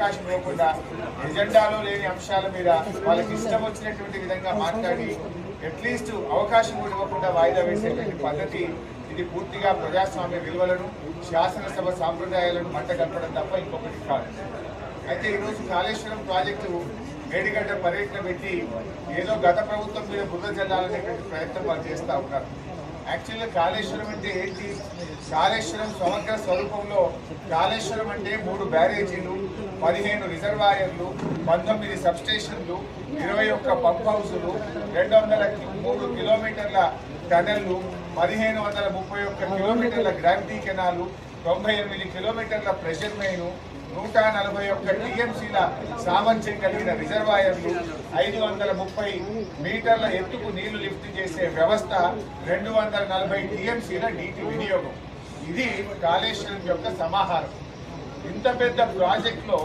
అవకాశం ఇవ్వకుండా ఎజెండాలో లేని అంశాల మీద వాళ్ళకి ఇష్టం వచ్చినటువంటి విధంగా మాట్లాడి అట్లీస్ట్ అవకాశం కూడా ఇవ్వకుండా వాయిదా వేసేటువంటి పద్ధతి ఇది పూర్తిగా ప్రజాస్వామ్య విలువలను శాసనసభ సాంప్రదాయాలను మంటగలపడం తప్ప ఇంకొకటి కాదు. అయితే ఈరోజు కాళేశ్వరం ప్రాజెక్టు మేడిగడ్డ పర్యటన పెట్టి ఏదో గత ప్రభుత్వం మీద బురద జల్లాలనేటువంటి ప్రయత్నం వాళ్ళు చేస్తూ ఉన్నారు. యాక్చువల్గా కాళేశ్వరం అంటే ఏంటి? కాళేశ్వరం సమగ్ర స్వరూపంలో కాళేశ్వరం అంటే మూడు బ్యారేజీలు పదిహేను రిజర్వాయర్లు పంతొమ్మిది సబ్స్టేషన్లు ఇరవై ఒక్క పంప్ హౌసులు రెండు వందల మూడు కిలోమీటర్ల టనళ్ళు పదిహేను వందల ముప్పై ఒక్క కిలోమీటర్ల గ్రావిటీ కెనాలు తొంభై ఎనిమిది కిలోమీటర్ల ప్రెషర్ మెయిన్ నూట నలభై ఒక్క టీఎంసీల సామర్థ్యం కలిగిన రిజర్వాయర్లు ఐదు వందల ముప్పై మీటర్ల ఎత్తుకు నీళ్ళు లిఫ్ట్ చేసే వ్యవస్థ రెండు వందల నలభై టీఎంసీల నీటి వినియోగం. ఇది కాళేశ్వరం యొక్క సమాహారం. ఇంత పెద్ద ప్రాజెక్టులో